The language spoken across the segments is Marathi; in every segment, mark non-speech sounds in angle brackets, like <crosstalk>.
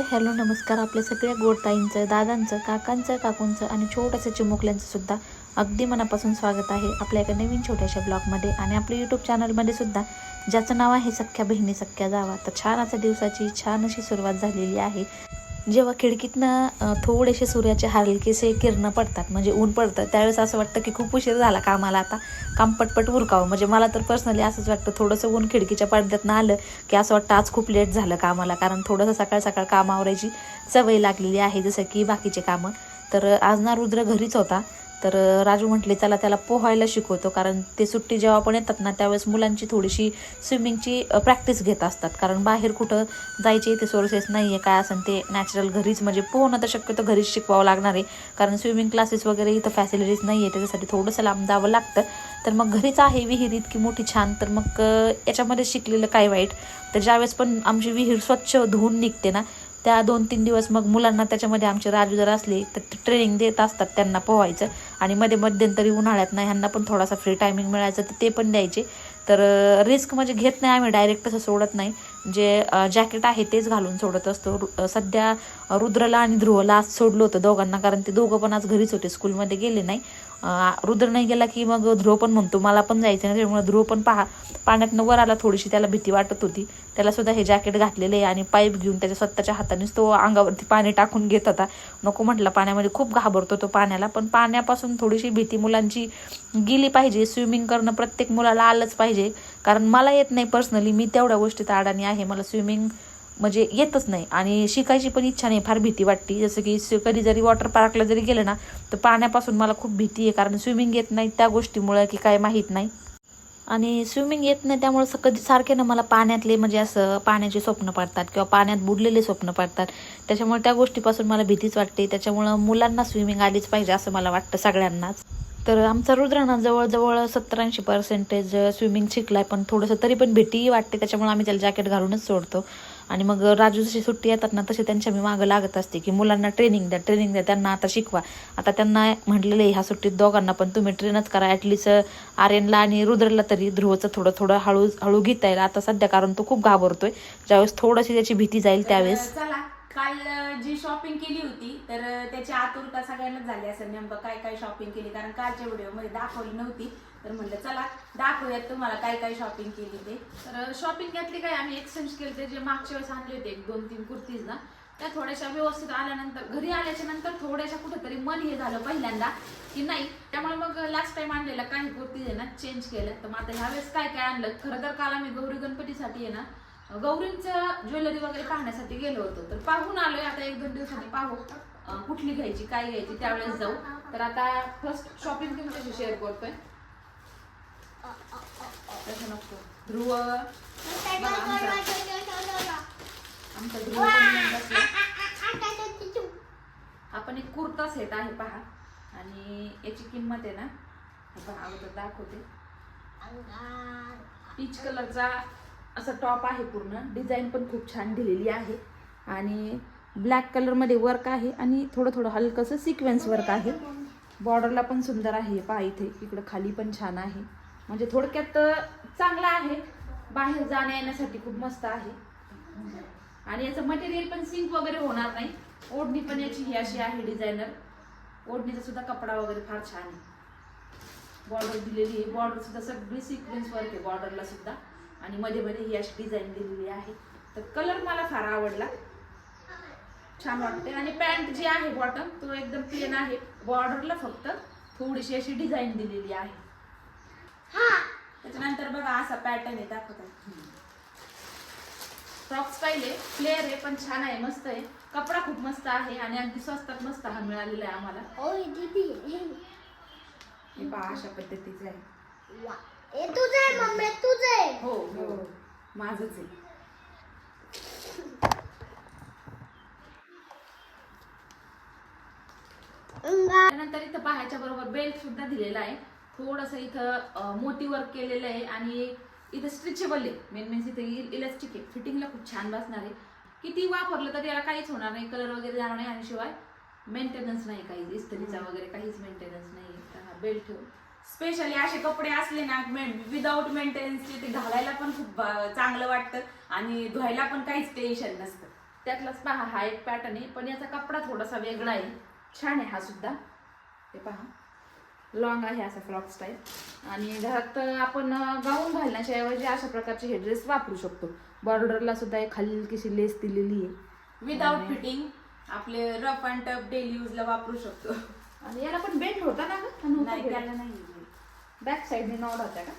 हाय हॅलो नमस्कार आपल्या सगळ्या गोडताईंचं दादांचं काकांचं काकूंचं आणि छोट्याशा चिमुकल्यांचं सुद्धा अगदी मनापासून स्वागत आहे आपल्या एका नवीन छोट्याशा ब्लॉगमध्ये आणि आपल्या यूट्यूब चॅनलमध्ये सुद्धा. ज्याचं नाव आहे सख्या बहिणी सख्या जावा. तर छान अशा दिवसाची छान अशी सुरुवात झालेली आहे. जेव्हा खिडकीतनं थोडेसे सूर्याचे हलकेसे किरणं पडतात म्हणजे ऊन पडतं त्यावेळेस असं वाटतं की खूप उशीर झाला कामाला आता. काम पटपट उरकावं. म्हणजे मला तर पर्सनली असंच वाटतं थोडंसं ऊन खिडकीच्या पडद्यातनं आलं की असं वाटतं आज खूप लेट झालं कामाला. कारण थोडंसं सकाळ सकाळ कामावरायची सवय लागलेली आहे जसं की बाकीचे कामं. तर आज ना रुद्र घरीच होता. तर राजू म्हटले चला त्याला पोहायला शिकवतो कारण ते सुट्टी जेव्हा पण येतात ना त्यावेळेस मुलांची थोडीशी स्विमिंगची प्रॅक्टिस घेत असतात. कारण बाहेर कुठं जायचे ते सोर्सेस नाही आहे काय असं ते नॅचरल घरीच म्हणजे पोहणं तर शक्यतो घरीच शिकवावं लागणार आहे. कारण स्विमिंग क्लासेस वगैरे इथं फॅसिलिटीज नाही आहे त्याच्यासाठी थोडंसं लांब जावं लागतं. तर मग घरीच आहे विहीर इतकी मोठी छान तर मग याच्यामध्ये शिकलेलं काय वाईट? तर ज्यावेळेस पण आमची विहीर स्वच्छ धुवून निघते ना त्या दोन तीन दिवस मग मुलांना त्याच्यामध्ये आमचे राजू जर असले तर ट्रेनिंग देत असतात त्यांना पोहायचं. आणि मध्ये मध्यंतरी उन्हाळ्यात नाही ह्यांना पण थोडासा फ्री टायमिंग मिळायचं तर ते पण द्यायचे. तर रिस्क म्हणजे घेत नाही आम्ही डायरेक्ट तसं सोडत नाही. जे जॅकेट आहे तेच घालून सोडत असतो. रु- सध्या रुद्रला आणि ध्रुवला आज सोडलं होतं दोघांना कारण ते दोघं पण आज घरीच होते. स्कूलमध्ये गेले नाही. रुद्र नाही गेला की मग ध्रुव पण म्हणतो मला पण जायचं नाही त्यामुळे ध्रुव पण पहा पाण्यातनं वर आला थोडीशी त्याला भीती वाटत होती. त्याला सुद्धा हे जॅकेट घातलेलं आहे आणि पाईप घेऊन त्याच्या स्वतःच्या हातानेच तो अंगावरती पाणी टाकून घेत होता. नको म्हटलं पाण्यामध्ये खूप घाबरतो तो पाण्याला पण पाण्यापासून थोडीशी भीती मुलांची गेली पाहिजे. स्विमिंग करणं प्रत्येक मुलाला आलंच पाहिजे. कारण मला येत नाही पर्सनली मी तेवढ्या गोष्टीत अडाणी आहे. मला स्विमिंग म्हणजे येतच नाही. आणि शिकायची पण इच्छा नाही फार भीती वाटते. जसं की कधी जरी वॉटर पार्कला जरी गेलं ना तर पाण्यापासून मला खूप भीती आहे. कारण स्विमिंग येत नाही त्या गोष्टीमुळं की काय माहीत नाही. आणि स्विमिंग येत नाही त्यामुळे स- कधी सारखे ना मला पाण्यातले म्हणजे असं पाण्याचे स्वप्न पडतात किंवा पाण्यात बुडलेले स्वप्न पडतात. त्याच्यामुळे त्या गोष्टीपासून मला भीतीच वाटते. त्याच्यामुळं मुलांना स्विमिंग आलीच पाहिजे असं मला वाटतं सगळ्यांनाच. तर आमचा रुद्र ना जवळजवळ सत्तर ऐंशी पर्सेंटेज स्विमिंग शिकलाय पण थोडंसं तरी पण भीतीही वाटते त्याच्यामुळे आम्ही त्याला जॅकेट घालूनच सोडतो. आणि मग राजू जशी सुट्टी येतात ना तसे त्यांच्या मी मागं लागत असते की मुलांना ट्रेनिंग द्या ट्रेनिंग द्या त्यांना आता शिकवा. आता त्यांना म्हटलेलं आहे ह्या सुट्टीत दोघांना पण तुम्ही ट्रेनच करा ॲटलीस्ट आर्यनला आणि रुद्रला तरी ध्रुवचं थोडं थोडं हळू हळू घेता येईल. आता सध्या कारण तो खूप घाबरतोय ज्यावेळेस थोडीशी त्याची भीती जाईल त्यावेळेस. काल जी शॉपिंग केली होती तर त्याची आतुरता सगळ्यांनाच झाली असेल. नेमकं काय काय शॉपिंग केली? कारण कालच्या व्हिडिओमध्ये दाखवली नव्हती. तर म्हणलं चला दाखवूयात तुम्हाला काय काय शॉपिंग केली ते. तर शॉपिंग घातली काय? आम्ही एक्सचेंज केले ते जे मागच्या वेळेस आणले होते एक दोन तीन कुर्तीज ना. त्या थोड्याशा व्यवस्थित आल्यानंतर घरी आल्याच्यानंतर थोड्याशा कुठेतरी मन हे झालं पहिल्यांदा की नाही त्यामुळे मग लास्ट टाइम आणलेला काही कुर्तीज आहे ना चेंज केलं तर मग आता ह्यावेळेस काय काय आणलं? खरं तर काल आम्ही गौरी गणपतीसाठी आहे ना गौरींचं ज्वेलरी वगैरे पाहण्यासाठी गेलो होतो. तर पाहून आलोय. आता एक दोन दिवसांनी पाहू कुठली घ्यायची काय घ्यायची त्यावेळेस जाऊ. तर आता फर्स्ट शॉपिंग तुमच्याशी शेअर करतोय. तसं नको. ध्रुव आमचा ध्रुव. आपण एक कुर्ता सेट आहे पहा. आणि याची किंमत आहे ना पहा अगोदर दाखवते. पीच कलरचा असा टॉप आहे पूर्ण. डिझाईन पण खूप छान दिलेली आहे. आणि ब्लॅक कलरमध्ये वर्क आहे आणि थोडं थोडं हलकंसं सिक्वेन्स वर्क आहे. बॉर्डरला पण सुंदर आहे. पहा इथे. इकडं खाली पण छान आहे. म्हणजे थोडक्यात चांगला आहे. बाहेर जाण्या येण्यासाठी खूप मस्त आहे. आणि याचं मटेरियल पण सिंक वगैरे होणार नाही. ओढणी पण याची ही अशी आहे डिझायनर ओढणीचा सुद्धा कपडा वगैरे फार छान आहे. बॉर्डर दिलेली आहे. बॉर्डर सुद्धा सगळी सिक्वेन्स वर्क आहे बॉर्डरला सुद्धा. आणि मध्ये मध्ये ही अशी डिझाईन दिलेली आहे. तर कलर मला फार आवडला. छान वाटते आणि पॅन्ट जी आहे बॉटम तो एकदम प्लेन आहे. बॉर्डरला फक्त थोडीशी अशी डिझाईन दिलेली आहे. त्याच्यानंतर बघा असा पॅटर्न आहे. दाखवतात फ्रॉक्स पाहिले फ्लेअर आहे पण छान आहे. मस्त आहे. कपडा खूप मस्त आहे आणि अगदी स्वस्तात मस्त हा मिळालेला आहे आम्हाला. हे पहा अशा पद्धतीचं आहे. तुझे मम्मी तुझे हो हो. माझच आहे. त्यानंतर इथं पाहायच्या बरोबर बेल्ट सुद्धा दिलेला आहे. थोडस इथं मोती वर्क केलेलं आहे आणि इथं स्ट्रेचेबल आहे. मेन मेन्स इथे इलास्टिक आहे. फिटिंगला खूप छान बसणार आहे. किती वापरलं तर याला काहीच होणार नाही. कलर वगैरे जाणार नाही. आणि शिवाय मेंटेनन्स नाही काही इस्त्रीचा वगैरे काहीच मेंटेनन्स नाही. हा बेल्ट ठेवून. स्पेशली असे कपडे असले ना विदाऊट मेंटेनन्सचे ते घालायला पण खूप चांगलं वाटतं आणि धुवायला पण काहीच टेन्शन नसतं. त्यातलाच पहा हा एक पॅटर्न आहे पण याचा कपडा थोडासा वेगळा आहे. छान आहे हा सुद्धा. हे पहा. लॉंग आहे असा फ्रॉक स्टाईल आणि घरात आपण गाऊन घालण्याच्या ऐवजी अशा प्रकारचे हे ड्रेस वापरू शकतो. बॉर्डरला सुद्धा एक हलकीशी लेस दिलेली आहे. विदाउट फिटिंग आपले रफ अँड टफ डेली यूजला वापरू शकतो. आणि याला पण बेल्ट होता ना ग? नाही त्याला नाही. बॅक साईडने नॉड होत्या का?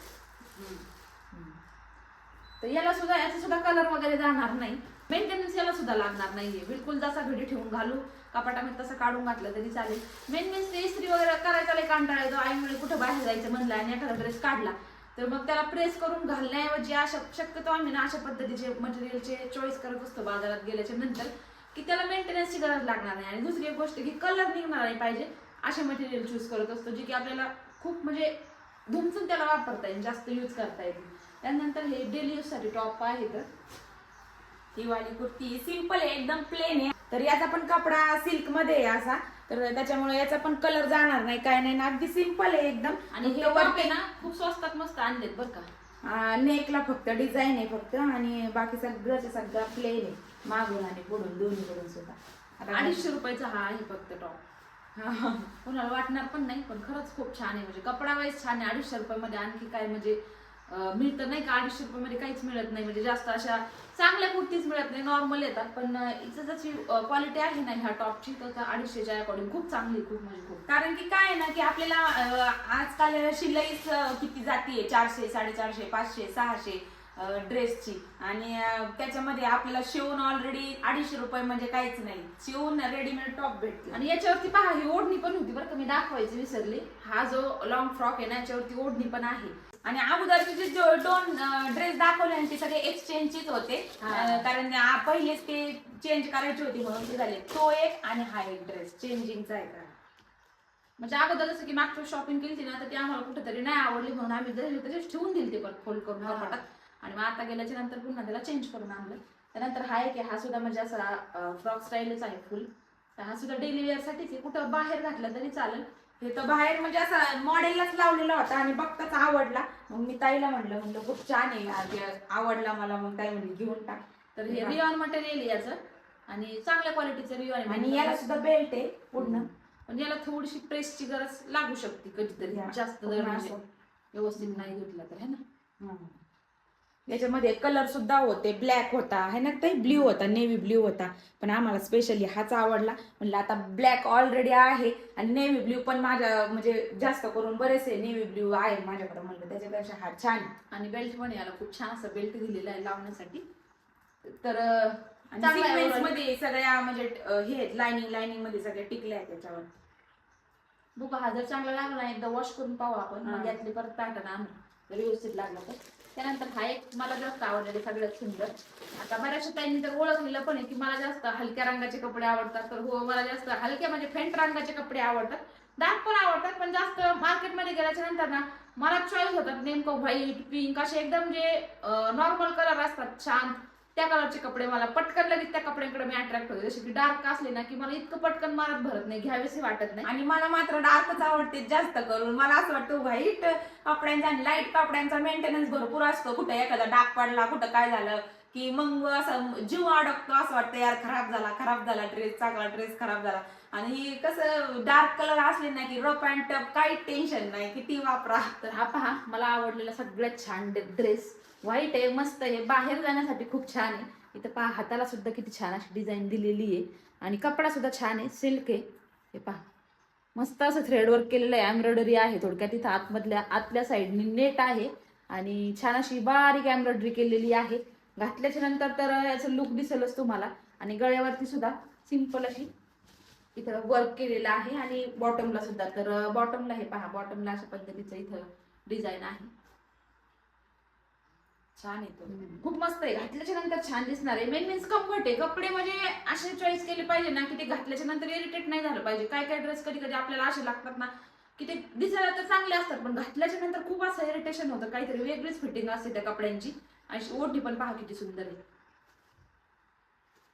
तर याला सुद्धा याचा सुद्धा कलर वगैरे जाणार नाही. मेंटेनन्स याला सुद्धा लागणार नाहीये. बिलकुल जसा घडी ठेवून घालू कपाटामध्ये तसं काढून घातलं तरी चालेल. मेन मीन्स इस्त्री वगैरे करायचा लई कंटाळा येतो. आईमुळे कुठं बाहेर जायचं म्हणलं आणि एखादा ड्रेस काढला तर मग त्याला प्रेस करून घालण्याऐवजी अशा शक्यतो आम्ही ना अशा पद्धतीचे मटेरियलचे चॉईस करत असतो बाजारात गेल्याच्यानंतर की त्याला मेंटेनन्सची गरज लागणार नाही. आणि दुसरी एक गोष्ट की कलर निघणार नाही पाहिजे असे मटेरियल चूज करत असतो जे की आपल्याला खूप म्हणजे धुमसून त्याला वापरता येईल जास्त यूज करता येईल. त्यानंतर हे डेली यूजसाठी टॉप आहे तर. ही वाली कुर्ती सिंपल आहे एकदम प्लेन आहे. तर याचा पण कपडा सिल्कमध्ये आहे असा. तर त्याच्यामुळे याचा पण कलर जाणार नाही काय नाही. ना अगदी सिंपल आहे एकदम. आणि हे टॉप आहे ना खूप स्वस्तात मस्त आणलेत बरं का. नेकला फक्त डिझाईन आहे फक्त आणि बाकी सगळं सगळं प्लेन आहे. मागून आणि पुढून दोन्हीकडून सुद्धा. अडीचशे रुपयाचा हा आहे फक्त टॉप. <laughs> कोणाला वाटणार पण नाही पण खरंच खूप छान आहे. म्हणजे कपडा वाईज छान आहे. अडीचशे रुपयामध्ये आणखी काय म्हणजे मिळतं नाही का? अडीचशे रुपयामध्ये काहीच मिळत नाही. म्हणजे जास्त अशा चांगल्या कुर्तीच मिळत नाही. नॉर्मल येतात. पण इथं जशी क्वालिटी आहे ना ह्या टॉपची तर त्या अडीचशेच्या अकॉर्डिंग खूप चांगली आहे, खूप म्हणजे खूप. कारण की काय आहे ना की आपल्याला आजकाल शिलाईच किती जातीये? चारशे साडेचारशे पाचशे सहाशे. ड्रेसची आणि त्याच्यामध्ये आपल्याला शिवून ऑलरेडी अडीचशे रुपये म्हणजे काहीच नाही. शिवून रेडीमेड टॉप भेटते आणि याच्यावरती पहा ही ओढणी पण होती बरं का मी दाखवायची विसरली. हा जो लॉंग फ्रॉक आहे ना याच्यावरती ओढणी पण आहे. आणि अगोदरचे जे दोन ड्रेस दाखवले ना ते सगळे एक्सचेंजचेच होते. कारण पहिलेच ते चेंज करायचे होते म्हणून ते झाले. तो एक आणि हा एक ड्रेस चेंजिंगचा आहे का? म्हणजे अगोदर जसं की मागच्या शॉपिंग केली ना तर ती आम्हाला कुठेतरी नाही आवडली म्हणून आम्ही जरी तसेच ठेवून दिली ते परत फोल्ड करून आणि मग आता गेल्याच्यानंतर पुन्हा त्याला चेंज करून आणलं. त्यानंतर हा एक आहे हा सुद्धा म्हणजे असा फ्रॉक स्टाईलच आहे फुल तर हा सुद्धा डेली वेअर साठीच आहे. कुठं बाहेर घातला तरी चालेल. हे तर बाहेर म्हणजे असं मॉडेललाच लावलेला होता आणि बघताच आवडला. मग मी ताईला म्हणलं म्हणलं खूप छान आहे. आवडला मला. मग ताई म्हणली घेऊन टाक. तर हे रिऑन मटेरियल याचं. आणि चांगल्या क्वालिटीचं रिऑन आणि याला सुद्धा बेल्ट आहे पूर्ण. पण याला थोडीशी प्रेसची गरज लागू शकते कधीतरी. जास्त जर म्हणजे. व्यवस्थित नाही धुतला तर है ना. याच्यामध्ये कलर सुद्धा होते. ब्लॅक होता. है ना ताई? ब्ल्यू होता. नेव्ही ब्ल्यू होता. पण आम्हाला स्पेशली हाच आवडला. म्हणलं आता ब्लॅक ऑलरेडी आहे आणि नेव्ही ब्ल्यू पण माझ्या म्हणजे जास्त करून बरेचसे नेव्ही ब्ल्यू आहे माझ्याकडे. म्हणलं त्याच्यापेक्षा हा छान. आणि बेल्ट पण याला खूप छान असं बेल्ट दिलेला आहे लावण्यासाठी. तर. मध्ये सगळ्या म्हणजे हे लाइनिंग लाइनिंगमध्ये सगळे टिकले आहेत त्याच्यावर. बघू हा जर चांगला लागला एकदा वॉश करून पाहू आपण. मग यातले परत पॅटर्न आणू. व्यवस्थित लागला तर. त्यानंतर हा एक मला जास्त आवडलेला सगळ्यात सुंदर. आता बऱ्याचशा त्यांनी तर ओळखलेलं पण आहे की मला जास्त हलक्या रंगाचे कपडे आवडतात. तर हो मला जास्त हलक्या म्हणजे फेंट रंगाचे कपडे आवडतात. डार्क पण आवडतात पण जास्त मार्केटमध्ये गेल्याच्यानंतर ना मला चॉईस होतात. नेमकं व्हाईट पिंक असे एकदम जे नॉर्मल कलर असतात शांत त्या कलरचे कपडे मला पटकन लगेच त्या कपड्यांकडे मी अट्रॅक्ट होते. जसे की डार्क असले ना की मला इतकं पटकन मनात भरत नाही घ्यावेसे वाटत नाही. आणि मला मात्र डार्कच आवडते जास्त करून. मला असं वाटतं व्हाईट कपड्यांचा आणि लाइट कपड्यांचा मेंटेनन्स भरपूर असतो. कुठं एखादा डाग पडला कुठं काय झालं की मग असं जीव अडकतो असं वाटतं यार खराब झाला खराब झाला ड्रेस चांगला ड्रेस खराब झाला. आणि कसं डार्क कलर असले ना की रफ अँड टप काही टेन्शन नाही किती वापरा. तर हा पहा मला आवडलेला सगळ्यात छान ड्रेस व्हाईट आहे मस्त आहे. बाहेर जाण्यासाठी खूप छान आहे. इथं पहा हाताला सुद्धा किती छान अशी डिझाईन दिलेली आहे. आणि कपडा सुद्धा छान आहे सिल्क आहे. हे पहा. मस्त असं थ्रेडवर्क केलेलं आहे एम्ब्रॉयडरी आहे थोडक्यात. तिथं आतमधल्या आतल्या साईडनी नेट आहे. आणि छान अशी बारीक एम्ब्रॉयडरी केलेली आहे. घातल्याच्या नंतर तर याचं लुक दिसेलच तुम्हाला. आणि गळ्यावरती सुद्धा सिंपल अशी इथं वर्क केलेलं आहे आणि बॉटमला सुद्धा. तर बॉटमला हे पहा. बॉटमला अशा पद्धतीचं इथं डिझाईन आहे. छान येतो खूप मस्त आहे. घातल्याच्या नंतर छान दिसणार आहे. मेन मीन्स कम्फर्ट आहे. कपडे म्हणजे असे चॉईस केले पाहिजे ना की ते घातल्याच्या नंतर इरिटेट नाही झालं पाहिजे. काय काय ड्रेस कधी कधी आपल्याला असे लागतात ना की ते दिसायला तर चांगले असतात पण घातल्याच्या नंतर खूप असं इरिटेशन होतं. काहीतरी वेगळीच फिटिंग असते त्या कपड्यांची. आणि ओढणी पण पहा किती सुंदर आहे.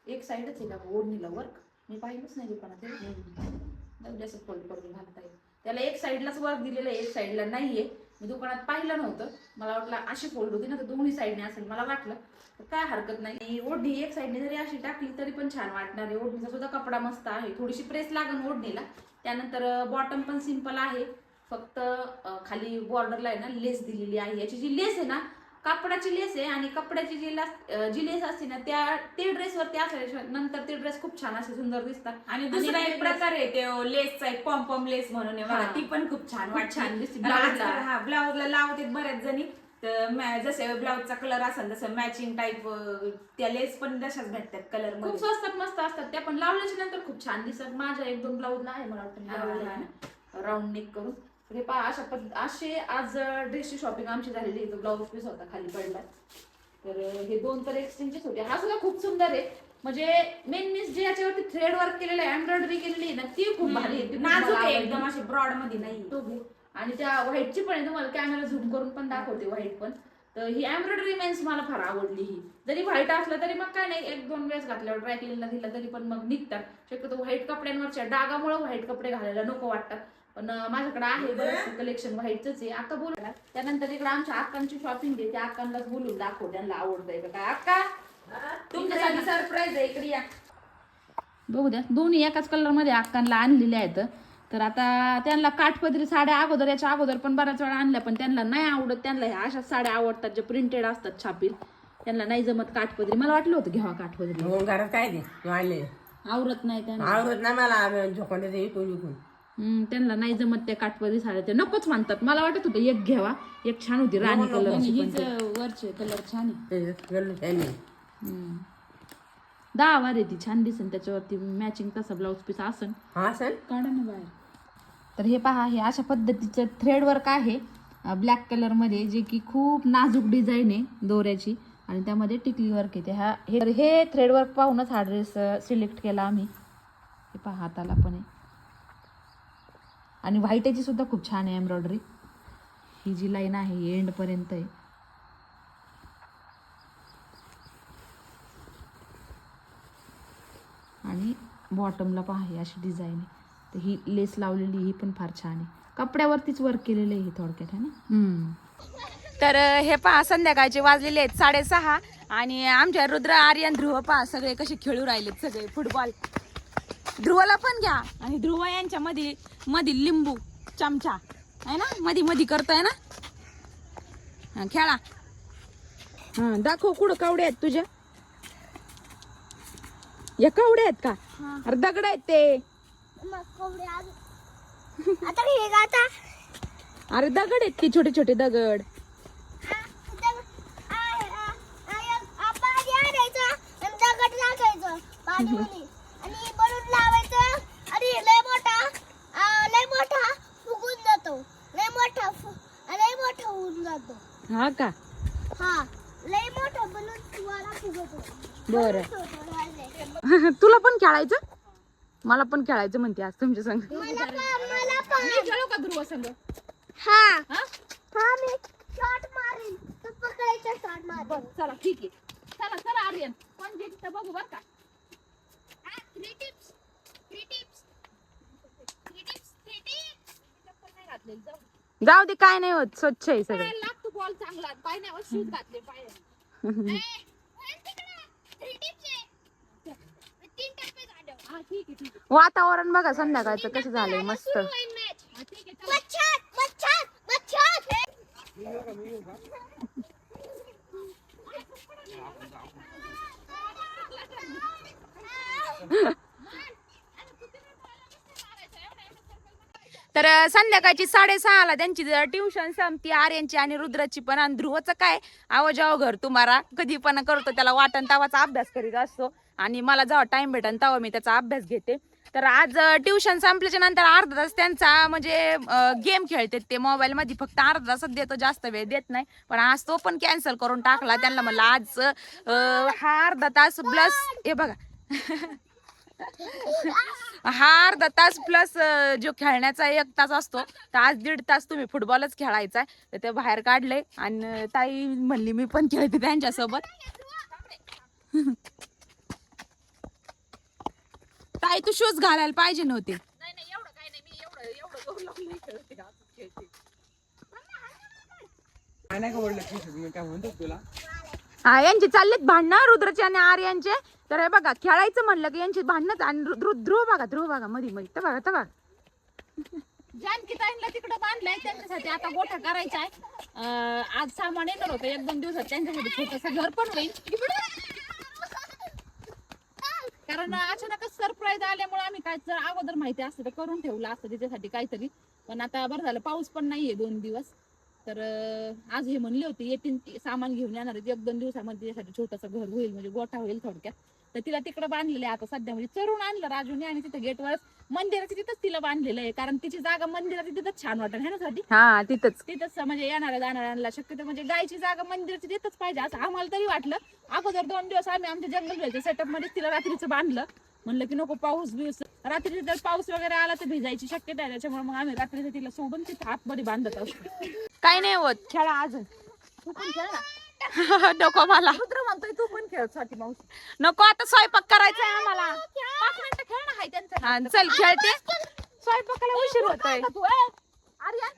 एक साईडच आहे का? ओढणीला वर्क मी पाहिलंच नाही दुकानात. हे. जाऊ असं फोल्ड करून घालता येईल. त्याला एक साईडलाच वर्क दिलेलं आहे एक साईडला नाहीये. मी दुकानात पाहिलं नव्हतं. मला वाटलं अशी फोल्ड होती ना तर दोन्ही साईडने असेल. मला वाटलं तर काय हरकत नाही. ओढणी एक साईडने जरी अशी टाकली तरी पण छान वाटणार आहे. ओढणीचा सुद्धा कपडा मस्त आहे. थोडीशी प्रेस लागेल ओढणीला. त्यानंतर बॉटम पण सिंपल आहे. फक्त खाली बॉर्डरला आहे ना लेस दिलेली आहे. याची जी लेस आहे ना कापडाची लेस आहे आणि कपड्याची जी लास जी लेस असते ना त्या ते ड्रेसवरती असायच्या नंतर ते ड्रेस खूप छान असे सुंदर दिसतात. आणि दुसरा एक प्रकार आहे ते लेसचा एक पॉम पॉम लेस म्हणून आहे बघा. ती पण खूप छान खूप वाटते. छान दिसते. ब्लाऊजला. हा ब्लाऊजला लावते बऱ्याच जणी तर मॅ- जसे ब्लाऊजचा कलर असेल तसं मॅचिंग टाईप त्या लेस पण तशाच भेटतात कलर खूप मध्ये. स्वस्तात मस्त असतात. त्या पण लावल्याच्या नंतर खूप छान दिसतात. माझ्या एक दोन ब्लाऊजला आहे मला वाटतं मी लावलेलं आहे ना राऊंड नेक करून. हे पहा अशा पद्धत असे आज ड्रेसची शॉपिंग आमची झालेली आहे. ब्लाऊज पीस होता खाली पडला. तर हे दोन तर एक्सचेंजचेच होते. हा सुद्धा खूप सुंदर आहे. म्हणजे मेन मीन्स जे याच्यावरती थ्रेड वर्क केलेलं आहे एम्ब्रॉयडरी केलेली आहे ना ती खूप भारी आहे. ती नाजूक आहे. एकदम अशी ब्रॉडमध्ये नाही. दोघे आणि त्या व्हाईटची पण आहे. तुम्हाला कॅमेरा झूम करून पण दाखवते व्हाईट पण. तर ही एम्ब्रॉयडरी मेन्स मला फार आवडली ही. जरी व्हाईट असलं तरी मग काय नाही एक दोन वेळेस घातल्यावर ड्राय क्लिनला दिला तरी पण मग निघतात. शक्यतो व्हाईट कपड्यांवरच्या डागामुळे व्हाईट कपडे घालायला नको वाटतात. पण माझ्याकडे आहे बरंच कलेक्शन व्हाईटच आहे. आता बोला त्यानंतर इकडे आमच्या अक्कांची शॉपिंग आहे. त्या अक्कांनाच बोलून दाखव. त्यांना आवडतंय का काय? अक्का तुमच्यासाठी सरप्राईज आहे. इकडे या. बघू द्या. दोन्ही एकाच कलरमध्ये अक्कांना आणलेले आहेत. तर आता त्यांना काठपदरी साड्या अगोदर याच्या अगोदर पण बऱ्याच वेळा आणल्या पण त्यांना नाही आवडत. त्यांना ह्या अशाच साड्या आवडतात जे प्रिंटेड असतात छापील. त्यांना नाही जमत काठपदरी. मला वाटलं होतं घ्यावा काठपदरी. घरात काय ते वाढले आवडत नाही त्यांना. आवडत ना मला. हम्म, त्यांना नाही जमत त्या काठपदरी साड्या ते नकोच म्हणतात मला वाटत होतं एक घ्यावा एक छान होती राणी कलर वरचे कलर छान आहे. दहा वार ती छान दिसन त्याच्यावरती मॅचिंग तसा ब्लाऊज पीस असन. हा सर काढा ना बाहेर. तर हे पहा हे अशा पद्धतीचं थ्रेड वर्क आहे. ब्लॅक कलरमध्ये जे की खूप नाजूक डिझाईन आहे दोऱ्याची. आणि त्यामध्ये टिकली वर्क येते हा हे तर हे थ्रेड वर्क पाहूनच हा ड्रेस सिलेक्ट केला आम्ही. हे पहा हाताला पण आहे. आणि व्हाईटची सुद्धा खूप छान आहे एम्ब्रॉयडरी. ही जी लाईन आहे एंडपर्यंत आहे. आणि बॉटमला पहा अशी डिझाईन आहे. तर ही लेस लावलेली ही पण फार छान आहे. कपड्यावरतीच वर्क केलेलं आहे थोडक्यात आहे ना? तर हे पहा संध्याकाळचे वाजलेले आहेत साडेसहा. आणि आमच्या रुद्र आर्यन ध्रुव पहा सगळे कसे खेळू राहिलेत सगळे फुटबॉल ध्रुवला पण घ्या. आणि ध्रुव यांच्या मध्ये मध्ये लिंबू चमचा. आहे ना? मधी मधी करतोय ना? हा, खेळा. हा दाखव कुठं कावडे आहेत तुझ्या या कावडे आहेत का? अरे दगड आहेत ते. अरे दगड आहेत की छोटे छोटे दगड? आणि बलून लावायचं आणि लय मोठा आ, लय मोठा फुगून जातो लय मोठा फु- लय मोठा होऊन जातो हा का? हा लय मोठा बलून तुम्हाला फुगतो बरं. <laughs> तुला पण खेळायचं? मला पण खेळायचं म्हणते आज तुमच्या संग. मला पण मला पण. खेळू का ध्रुव संग? हा. हा? हा मी शॉट मारीन. तू पकडायचा शॉट मार बरं चला ठीक आहे. चला चला आर्यन. कोण जिंकतं बघू बरं का. Three tips three tips three tips three tips चप्पल नाही घातलेली जाऊ जाऊ दे काय नाही होत स्वच्छ आहे सगळं. लागतो बॉल चांगला. पायण्यावर शूज घातले पाय. <laughs> हा वातावरण बघा संध्याकाळचं कसं झालंय मस्त. <laughs> <laughs> तर संध्याकाळची साडेसहाला त्यांची ट्युशन संपती आर्यांची आणि रुद्राची पण. आणि ध्रुवचं काय? आव घर तुम्हाला. कधी पण करतो त्याला वाटण तवाचा अभ्यास करीत असतो. आणि मला जेव्हा टाइम भेटन तेव्हा मी त्याचा अभ्यास घेते. तर आज ट्युशन संपल्याच्या नंतर अर्धा तास त्यांचा म्हणजे गेम खेळते ते मोबाईल मध्ये. फक्त अर्धा तासच देतो जास्त वेळ देत नाही. पण आज तो पण कॅन्सल करून टाकला. त्यांना म्हणलं आज हा अर्धा तास प्लस हे बघा. <laughs> हा अर्धा तास प्लस जो खेळण्याचा एक तास असतो तर आज दीड तास तुम्ही फुटबॉलच खेळायचा आहे तर ते बाहेर काढले आणि ताई म्हणली मी पण खेळते त्यांच्यासोबत. ताई तू शूज घालायला पाहिजे नव्हते. काय नाही का म्हटलं की मी काय म्हणतो तुला? हा यांचे चाललेत भांडणं रुद्रचे आणि आर्यांचे. तर हे बघा खेळायचं म्हणलं की यांची भांडणच आणि ध्रुव ध्रुव बघा ध्रुव बघा मध्ये मधी. तर बघा तर बघा. जानकी ताईंना तिकडं बांधलंय त्यांच्यासाठी आता गोठा करायचा आहे. आज सामान येणार होतं एक दोन दिवसात त्यांच्यासाठी छोटस घर पण होईल. कारण अचानकच सरप्राईज आल्यामुळे आम्ही काय जर अगोदर माहिती असतं तर करून ठेवलं असतं त्याच्यासाठी काहीतरी. पण आता बरं झालं पाऊस पण नाहीये दोन दिवस. तर आज हे म्हणले होते येतील सामान घेऊन येणार एक दोन दिवसामध्ये त्यासाठी छोटस घर होईल म्हणजे गोठा होईल थोडक्यात. तर तिला तिकडे बांधलेलं आहे आता सध्या. म्हणजे चरून आणलं राजूने आणि तिथे गेटवर मंदिराच्या तिथंच तिला बांधलेलं आहे. कारण तिची जागा मंदिराची तिथंच छान वाटेल है ना साठी हा तिथंच. तिथंच म्हणजे येणाऱ्या जाणाऱ्यांना शक्यतो म्हणजे गायची जागा मंदिराची तिथंच पाहिजे असं आम्हाला तरी वाटलं. अगोदर दोन दिवस आम्ही आमच्या जंगल सेटअपमध्ये तिला रात्रीचं बांधलं. म्हणलं की नको पाऊस बिऊस. रात्री जर पाऊस वगैरे आला तर भिजायची शक्यता आहे. त्याच्यामुळे मग आम्ही रात्रीचं तिला सोडून तिथं आतमध्ये बांधत असतो काय नाही होत. खेळा अजून. <laughs> नको मला. रुद्र म्हणतोय तू पण खेळसाठी मावशी. नको आता स्वयंपाक करायचा आहे आम्हाला. पाच मिनिटं खेळ ना. हाय त्यांचं हा, चल खेळते. स्वयंपाकाला उशीर होतोय. तू ए, आर्यन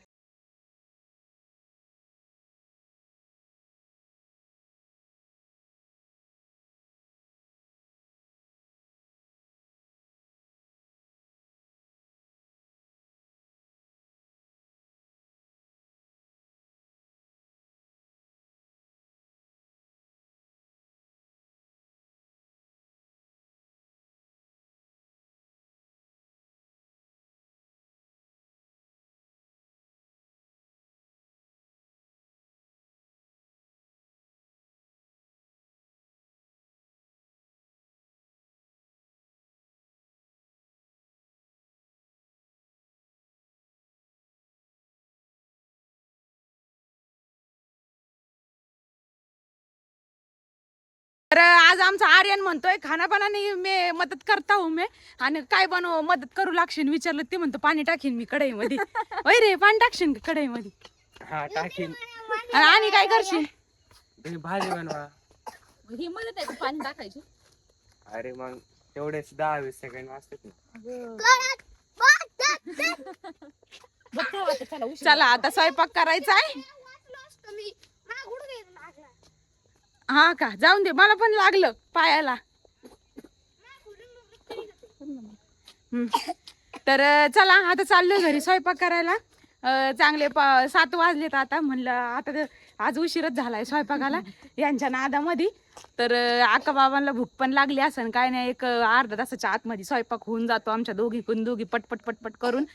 तर आज आमचा आर्यन म्हणतोय खानापानाने मी मदत करता हूं मी. आणि काय बनव मदत करू लागशील विचारलं ते म्हणतो पाणी टाकीन मी कढईमध्ये. <laughs> होय रे पाणी टाकशील का कढईमध्ये? हा टाकीन. आणि आणि काय करशील? तुम्ही भाजी बनवा. ही मदत आहे का? पाणी टाकायची? अरे मग तेवढेच दहा वीस सेकंड वाजतात ना. कडक, बस, बघ काय वाटतं, चला उशीर चला आता स्वयंपाक करायचा आहे वाचलो असतो मी मागून गेलो लागला हा का? जाऊन दे. मला पण लागलं पायाला. तर चला आता चाललोय घरी स्वयंपाक करायला. चांगले प- सात वाजलेत आता. म्हणलं आता आज उशीरच झालाय स्वयंपाकाला यांच्या नादामध्ये. तर आका बाबांना भूक पण लागली असन. काय नाही एक अर्धा तासाच्या आतमध्ये स्वयंपाक होऊन जातो आमच्या दोघी पण दोघी पटपट पटपट करून.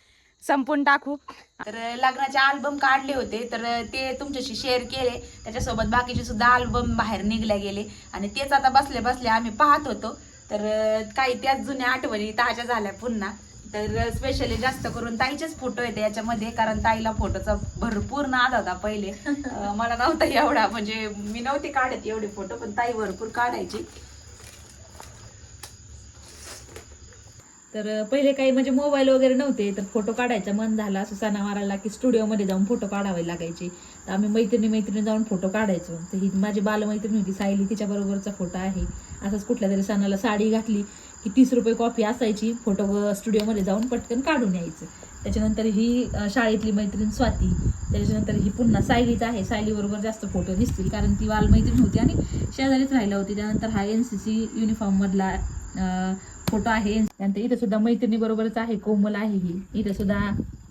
संपून टाकू. तर लग्नाचे अल्बम काढले होते. तर ते तुमच्याशी शेअर केले. त्याच्यासोबत बाकीचे सुद्धा अल्बम बाहेर निघले गेले. आणि तेच आता बसले बसले आम्ही पाहत होतो. तर काही त्याच जुन्या आठवणी ताज्या झाल्या पुन्हा. तर स्पेशली जास्त करून ताईचेच फोटो येते याच्यामध्ये. कारण ताईला फोटोचा भरपूर नाद होता पहिले. मला नव्हता एवढा. म्हणजे मी नव्हते काढत एवढे फोटो पण ताई भरपूर काढायची. तर पहिले काही म्हणजे मोबाईल वगैरे नव्हते तर फोटो काढायचा मन झाला. असं सणावाराला की स्टुडिओमध्ये जाऊन फोटो काढावे लागायचे. तर आम्ही मैत्रिणी मैत्रिणी जाऊन फोटो काढायचो. तर ही माझी बालमैत्रिणी होती सायली तिच्याबरोबरचा फोटो आहे. असंच कुठल्या तरी सणाला साडी घातली की तीस रुपये कॉपी असायची. फोटो स्टुडिओमध्ये जाऊन पटकन काढून यायचं. त्याच्यानंतर ही शाळेतली मैत्रीण स्वाती त्याच्यानंतर ही पुन्हा सायलीच आहे. सायलीबरोबर जास्त फोटो दिसतील कारण ती बालमैत्रीण होती आणि शेजारीच राहिला होती. त्यानंतर हा एन सी सी युनिफॉर्ममधला फोटो आहे. त्यानंतर इथं सुद्धा मैत्रिणी बरोबरच आहे. कोमल आहे ही. इथं सुद्धा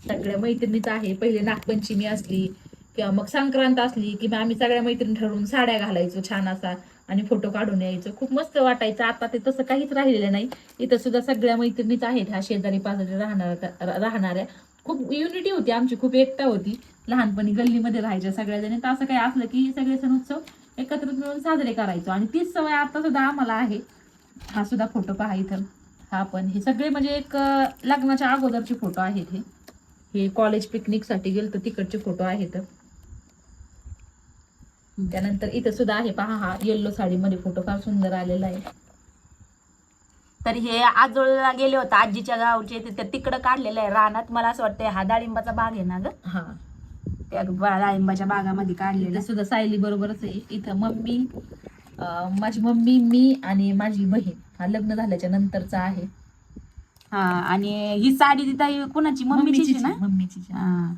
सगळ्या मैत्रिणीच आहे. पहिले नागपंचमी असली किंवा मग संक्रांत असली किंवा आम्ही सगळ्या मैत्रिणी ठरवून साड्या घालायचो छान असा आणि फोटो काढून यायचो. खूप मस्त वाटायचं. आता ते तसं काहीच राहिलेलं नाही. इथं सुद्धा सगळ्या मैत्रिणीच आहेत. ह्या शेजारी पाजारी राहणार राहणाऱ्या. खूप युनिटी होती आमची. खूप एकता होती. लहानपणी गल्लीमध्ये राहायच्या सगळ्या जणी तर असं काही असलं की सगळे सण उत्सव एकत्र मिळून साजरे करायचो. आणि तीच सवय आता सुद्धा आम्हाला आहे. हा सुद्धा फोटो पहा इथं. हा पण हे सगळे म्हणजे एक लग्नाच्या अगोदरचे फोटो आहेत हे. हे कॉलेज पिकनिकसाठी गेलं तर तिकडचे फोटो आहेत. त्यानंतर इथं सुद्धा आहे पहा हा येल्लो साडीमध्ये फोटो फार सुंदर आलेला आहे. तर हे आजोळला गेले होते आजीच्या गावचे ते तिकडं काढलेलं आहे. रानात मला असं वाटतं हा डाळिंबाचा बाग आहे ना ग? हा. त्या डाळिंबाच्या बागामध्ये काढलेलं. सुद्धा सायली बरोबरच आहे. इथं मम्मी माझी मम्मी मी आणि माझी बहीण हा लग्न झाल्याच्या नंतरचा आहे. हा आणि ही साडी तिथं कुणाची? मम्मीचीच आहे ना? मम्मीची हा.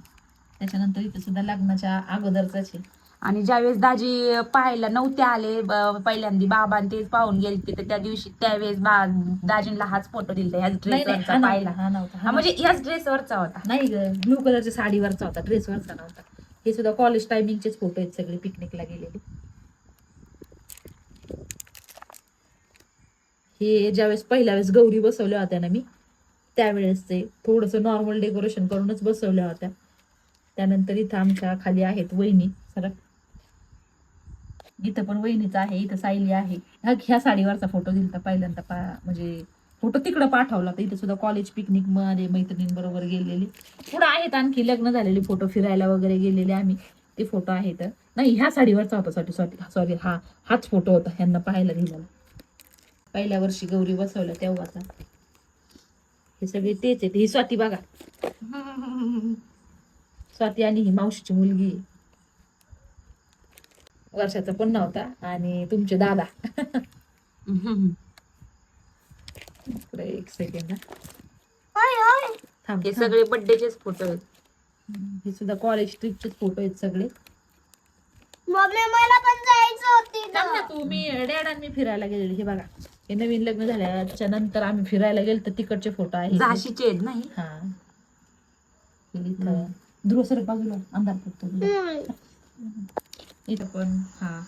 त्याच्यानंतर इथं सुद्धा लग्नाच्या अगोदरच आहे. आणि ज्यावेळेस दाजी पाहायला नव्हते आले पहिल्यांदा बाबा तेच पाहून गेले तर त्या दिवशी त्यावेळेस दाजींना हाच फोटो दिला ह्याच ड्रेसवरचा पाहिला नव्हता, म्हणजे ह्याच ड्रेसवरचा होता. नाही ब्लू कलरच्या साडीवरचा होता ड्रेसवरचा नव्हता. हे सुद्धा कॉलेज टायमिंगचेच फोटो आहेत सगळे पिकनिकला गेलेले. हे ज्यावेळेस पहिल्या वेळेस गौरी बसवल्या होत्या ना मी त्यावेळेस ते थोडंसं नॉर्मल डेकोरेशन करूनच बसवल्या होत्या. त्यानंतर इथं आमच्या खाली आहेत वहिनी सर. इथं पण वहिनीचं आहे इथं सायली आहे. ह्या ह्या साडीवरचा फोटो दिलता पहिल्यांदा पा म्हणजे फोटो तिकडं पाठवला तर इथं सुद्धा कॉलेज पिकनिकमध्ये मैत्रिणींबरोबर गेलेली. पुढं आहेत आणखी लग्न झालेले फोटो फिरायला वगैरे गेलेले आम्ही. ते फोटो आहेत. नाही ह्या साडीवरचा होता. सॉरी सॉरी सॉरी हा हाच फोटो होता. ह्यांना पाहायला गेलेला पहिल्या वर्षी गौरी बसवल्या तेव्हाचा हे सगळे तेच आहेत. ही स्वाती बघा. स्वाती आणि ही मावशीची मुलगी. वर्षाचा पण नव्हता आणि तुमचे दादा. एक सेकंड होय होय थांब हे. सगळे बर्थडेचेच फोटो आहेत. हे सुद्धा कॉलेज ट्रिपचेच फोटो आहेत सगळे. मम्मी मला पण जायचं होती ना ना तू मी डॅड आणि मी फिरायला गेलेले. हे बघा. हे नवीन लग्न झाल्याच्यानंतर आम्ही फिरायला गेलो तर तिकडचे फोटो आहेत. झाशीचे आहेत नाही हा? हे. इथं ध्रुव सर बाजूला अंधार पडतो. इथं पण हा.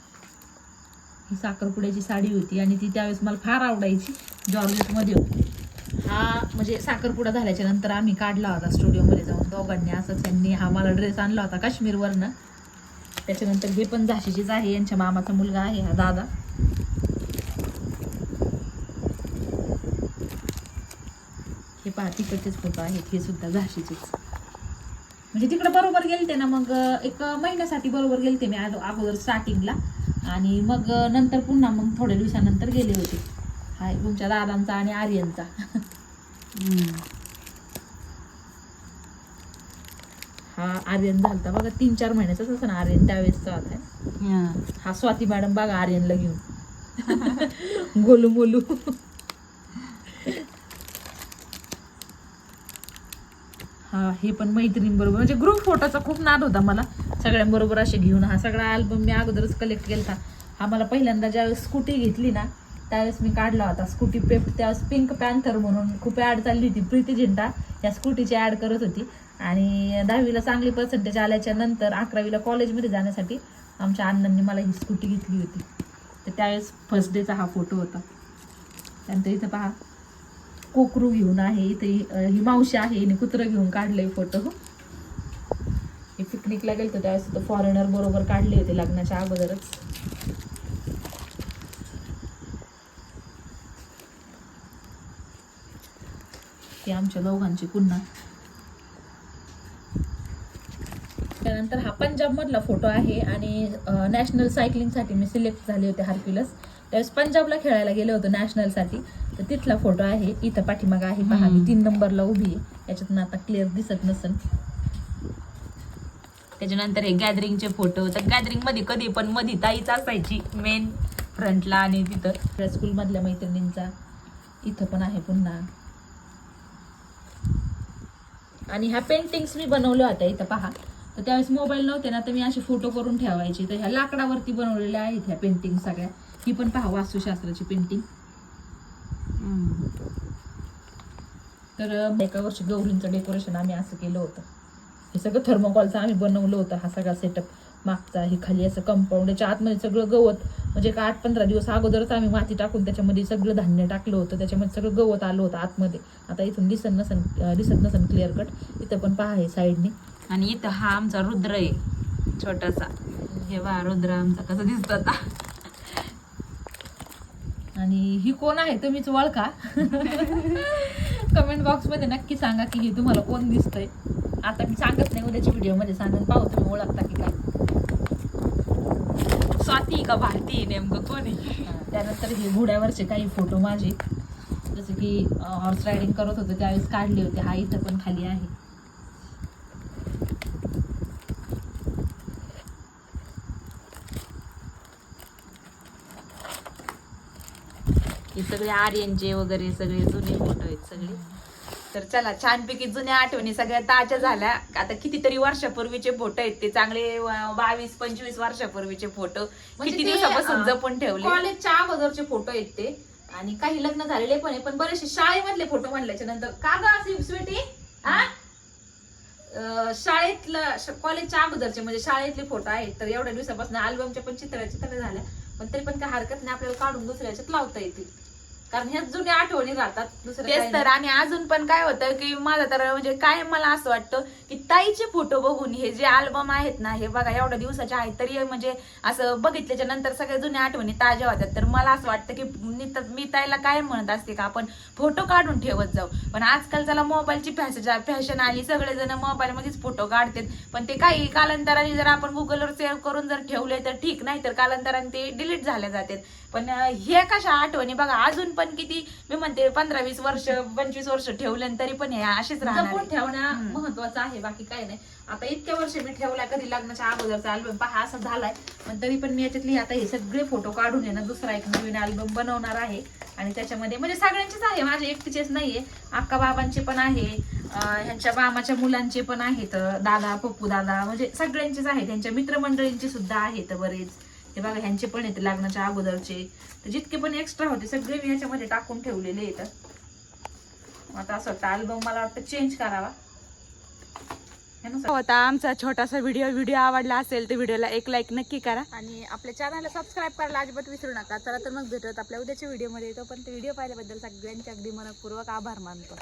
ही साखरपुड्याची साडी होती आणि ती त्यावेळेस मला फार आवडायची. जॉर्जेटमध्ये होती. हा म्हणजे साखरपुडा झाल्याच्यानंतर आम्ही काढला होता स्टुडिओमध्ये जाऊन. दोघांनी असं त्यांनी हा मला ड्रेस आणला होता काश्मीरवरनं. त्याच्यानंतर हे पण झाशीचीच आहे. यांच्या मामाचा मुलगा आहे हा दादा. पहा तिकडचेच फोटो आहेत हे सुद्धा झाशीचेच. म्हणजे तिकडे बरोबर गेलते ना मग एक महिन्यासाठी बरोबर गेलते मी अगोदर स्टार्टिंगला आणि मग नंतर पुन्हा मग थोड्या दिवसानंतर गेले होते. हा तुमच्या दादांचा आणि आर्यनचा. हा आर्यन झालता बघा तीन चार महिन्याचाच असं ना आर्यन त्यावेळेसचा होता हा. स्वाती मॅडम बघा आर्यनला घेऊन. <laughs> गोलू मोलू हे पण मैत्रिणींबरोबर. म्हणजे ग्रुप फोटोचा खूप नाद होता मला. सगळ्यांबरोबर असे घेऊन हा सगळा अल्बम मी अगोदरच कलेक्ट केला हा मला पहिल्यांदा ज्यावेळेस स्कूटी घेतली ना त्यावेळेस मी काढला होता. स्कूटी पेप त्यावेळेस पिंक पॅन्थर म्हणून खूप ॲड चालली होती. प्रीती झिंटा या स्कूटीची ॲड करत होती. आणि दहावीला चांगली पर्सेंटेज आल्याच्यानंतर अकरावीला कॉलेजमध्ये जाण्यासाठी आमच्या अण्णांनी मला ही स्कूटी घेतली होती. तर त्यावेळेस फर्स्ट डेचा हा फोटो होता. त्यानंतर इथं पहा. कोकरू घेऊन आहे इथे ही मावशी आहे हिने कुत्रं घेऊन काढले फोटो हे पिकनिकला गेलतो त्यावेळेस तर फॉरेनर बरोबर काढले होते लग्नाच्या अगोदरच. ते आमच्या दोघांची पुन्हा. त्यानंतर हा पंजाब मधला फोटो आहे आणि नॅशनल सायकलिंगसाठी मी सिलेक्ट झाले होते हार्क्युलस त्यावेळेस पंजाबला खेळायला गेलो होतो नॅशनलसाठी तर तिथला फोटो आहे इथं पाठीमाग आहे पहा मी तीन नंबरला उभी आहे. याच्यातून आता क्लिअर दिसत नसेल. त्याच्यानंतर हे गॅदरिंगचे फोटो तर गॅदरिंगमध्ये कधी पण मधी ताईच असायची मेन फ्रंटला आणि तिथं. स्कूलमधल्या मैत्रिणींचा इथं पण आहे पुन्हा. आणि ह्या पेंटिंग्स मी बनवल्या होत्या इथं पहा. तर त्यावेळेस मोबाईल नव्हते ना तर मी असे फोटो करून ठेवायचे. तर ह्या लाकडावरती बनवलेल्या आहेत ह्या पेंटिंग सगळ्या. ही पण पहा वास्तुशास्त्राची पेंटिंग तर एका वर्षी गौरींचं डेकोरेशन आम्ही असं केलं होतं. हे सगळं थर्मोकॉलचं आम्ही बनवलं होतं हा सगळा सेटअप मागचा हे खाली असं कंपाऊंड याच्या आतमध्ये सगळं गवत. म्हणजे एक आठ पंधरा दिवस अगोदरच आम्ही माती टाकून त्याच्यामध्ये सगळं धान्य टाकलं होतं. त्याच्यामध्ये सगळं गवत आलं होतं आतमध्ये. आता इथून दिसत नसन दिसत नसन क्लिअर कट इथं पण पहा आहे साईडने आणि इथं हा आमचा रुद्र आहे छोटासा. हे वा रुद्र आमचा कसा दिसतो आता. आणि ही कोण आहे तुम्हीच ओळखा. कमेंट बॉक्समध्ये नक्की सांगा की ही तुम्हाला कोण दिसतंय. आता मी सांगत नाही उद्याच्या व्हिडिओमध्ये सांगून. पाहू तुम्ही ओळखता की काय. स्वाती का भारती नेमकं? कोणी त्यानंतर हे घोड्यावरचे काही फोटो माझे. जसं की हॉर्स रायडिंग करत होतो त्यावेळेस काढले होते. हा इथं पण खाली आहे. सगळे आर्यनचे वगैरे सगळे जुने फोटो आहेत सगळे. तर चला छानपैकी जुन्या आठवणी सगळ्या ताज्या झाल्या. आता कितीतरी वर्षापूर्वीचे फोटो आहेत. ते चांगले बावीस पंचवीस वर्षापूर्वीचे फोटो किती दिवसापासून जपून ठेवले? कॉलेजच्या अगोदरचे फोटो आहेत ते. आणि काही लग्न झालेले पण आहे पण बरेचसे शाळेमधले फोटो म्हणल्याच्या नंतर का ग असे स्वीटी हा? शाळेतलं कॉलेजच्या अगोदरचे म्हणजे शाळेतले फोटो आहेत. तर एवढ्या दिवसापासून अल्बमच्या पण चित्र चित्र झाल्या. पण तरी पण काय हरकत नाही. आपल्याला काढून दुसऱ्या याच्यात लावता येतील. कारण ह्या जुन्या आठवणी राहतात तेच तर. आणि अजून पण काय होतं की माझं तर म्हणजे काय मला असं वाटतं की ताईचे फोटो बघून हे जे अल्बम आहेत ना हे बघा एवढ्या दिवसाचे आहेत तरी म्हणजे असं बघितल्याच्या नंतर सगळ्या जुन्या आठवणी ताज्या होत्यात तर मला असं वाटतं की मी तर- मी ताईला काय म्हणत असते का आपण फोटो काढून ठेवत जाऊ. पण आजकाल त्याला मोबाईलची फॅशन फॅशन आली सगळेजण मोबाईल मध्येच फोटो काढतात. पण ते काही कालांतराने जर आपण गुगलवर सेव्ह करून जर ठेवले तर ठीक नाही तर कालांतराने ते डिलीट झाले जातात. पण अं, हे कशा आठवणी बघा अजून पण किती मी म्हणते पंधरा वीस वर्ष पंचवीस वर्ष ठेवले तरी पण हे असेच राहणार जपून आहे. ठेवणं हम्म. महत्वाचं आहे बाकी काही नाही. आता इतक्या वर्ष मी ठेवला कधी लग्नाच्या अगोदरचा अल्बम पहा असा झालाय. पण तरी पण मी याच्यातली आता हे सगळे फोटो काढून आहे ना दुसरा एक नवीन अल्बम बनवणार आहे. आणि त्याच्यामध्ये म्हणजे सगळ्यांचेच आहे माझे एकटीचेच नाहीये. अक्का बाबांचे पण आहे अं, ह्यांच्या मामाच्या मुलांचे पण आहेत दादा पप्पू दादा म्हणजे सगळ्यांचेच आहेत. त्यांच्या मित्रमंडळींचे सुद्धा आहेत बरेच. हे बघा ह्यांचे पण आहेत लग्नाच्या अगोदरचे. तर जितके पण एक्स्ट्रा होते सगळे मी ह्याच्यामध्ये टाकून ठेवलेले आहेत. आता असं वाटतं अल्बम मला वाटतं चेंज करावा. होता आमचा छोटासा व्हिडिओ व्हिडिओ आवडला असेल तर व्हिडिओला एक लाईक नक्की करा. आणि आपल्या चॅनलला सबस्क्राईब करायला अजिबात विसरू नका. चला तर मग भेटत आपल्या उद्याच्या व्हिडिओमध्ये तोपर्यंत व्हिडिओ पाहिल्याबद्दल सगळ्यांचे अगदी मनपूर्वक आभार मानतो.